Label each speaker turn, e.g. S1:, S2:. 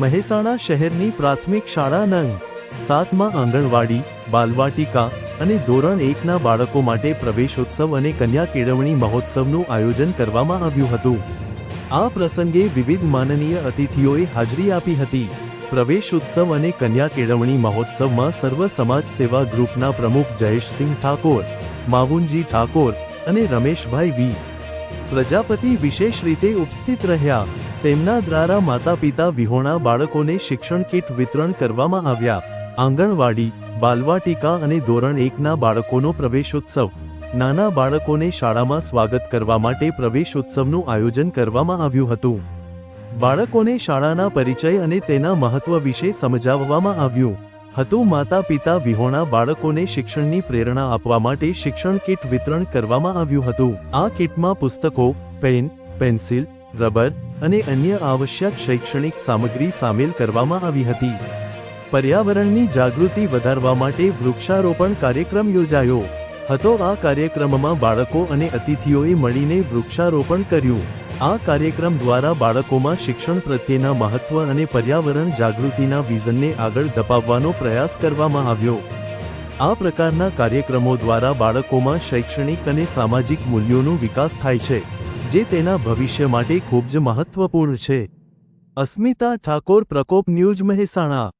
S1: મહેસાણા શહેરની પ્રાથમિક શાળા નંગ, સાતમાં આંગણવાડી, બાલવાટિકા અને ધોરણ એકના બાળકો માટે પ્રવેશોત્સવ અને કન્યા કેળવણી મહોત્સવનું આયોજન કરવામાં આવ્યું હતું. આ પ્રસંગે વિવિધ માનનીય અતિથિઓએ હાજરી આપી હતી. પ્રવેશ ઉત્સવ અને કન્યા કેળવણી મહોત્સવમાં સર્વ સમાજ સેવા ગ્રુપના પ્રમુખ જયેશસિંહ ઠાકોર, માવુનજી ઠાકોર અને રમેશભાઈ વી. પ્રજાપતિ વિશેષ રીતે ઉપસ્થિત રહ્યા. તેમના દ્વારા માતા પિતા વિહોણા બાળકોને શિક્ષણ કીટ વિતરણ કરવામાં આવ્યા. આંગણવાડી, બાલવાટિકા અને ધોરણ એકના બાળકોનો પ્રવેશોત્સવ. નાના બાળકોને શાળામાં સ્વાગત કરવા માટે પ્રવેશોત્સવનું આયોજન કરવામાં આવ્યું હતું. બાળકોને શાળાના પરિચય અને તેના મહત્વ વિશે સમજાવવામાં આવ્યું. હતું માતા પિતા વિહોણા બાળકોને શિક્ષણની પ્રેરણા આપવા માટે શિક્ષણ કીટ વિતરણ કરવામાં આવ્યું હતું. આ કીટમાં પુસ્તકો, પેન, પેન્સિલ, રબર અને અન્ય આવશ્યક શૈક્ષણિક સામગ્રી સામેલ કરવામાં આવી હતી. પર્યાવરણની જાગૃતિ વધારવા માટે વૃક્ષારોપણ કાર્યક્રમ યોજાયો. હતો આ કાર્યક્રમમાં બાળકો અને અતિથિઓએ મળીને વૃક્ષારોપણ કર્યું. આ કાર્યક્રમ દ્વારા બાળકોમાં શિક્ષણ પ્રત્યેના મહત્વ અને પર્યાવરણ જાગૃતિના વિઝનને આગળ ધપાવવાનો પ્રયાસ કરવામાં આવ્યો. આ પ્રકારના કાર્યક્રમો દ્વારા બાળકોમાં શૈક્ષણિક અને સામાજિક મૂલ્યોનો વિકાસ થાય છે. જે તેના ભવિષ્ય માટે ખૂબ જ મહત્વપૂર્ણ છે. અસ્મિતા ઠાકોર પ્રકોપ ન્યૂઝ મહેસાણા.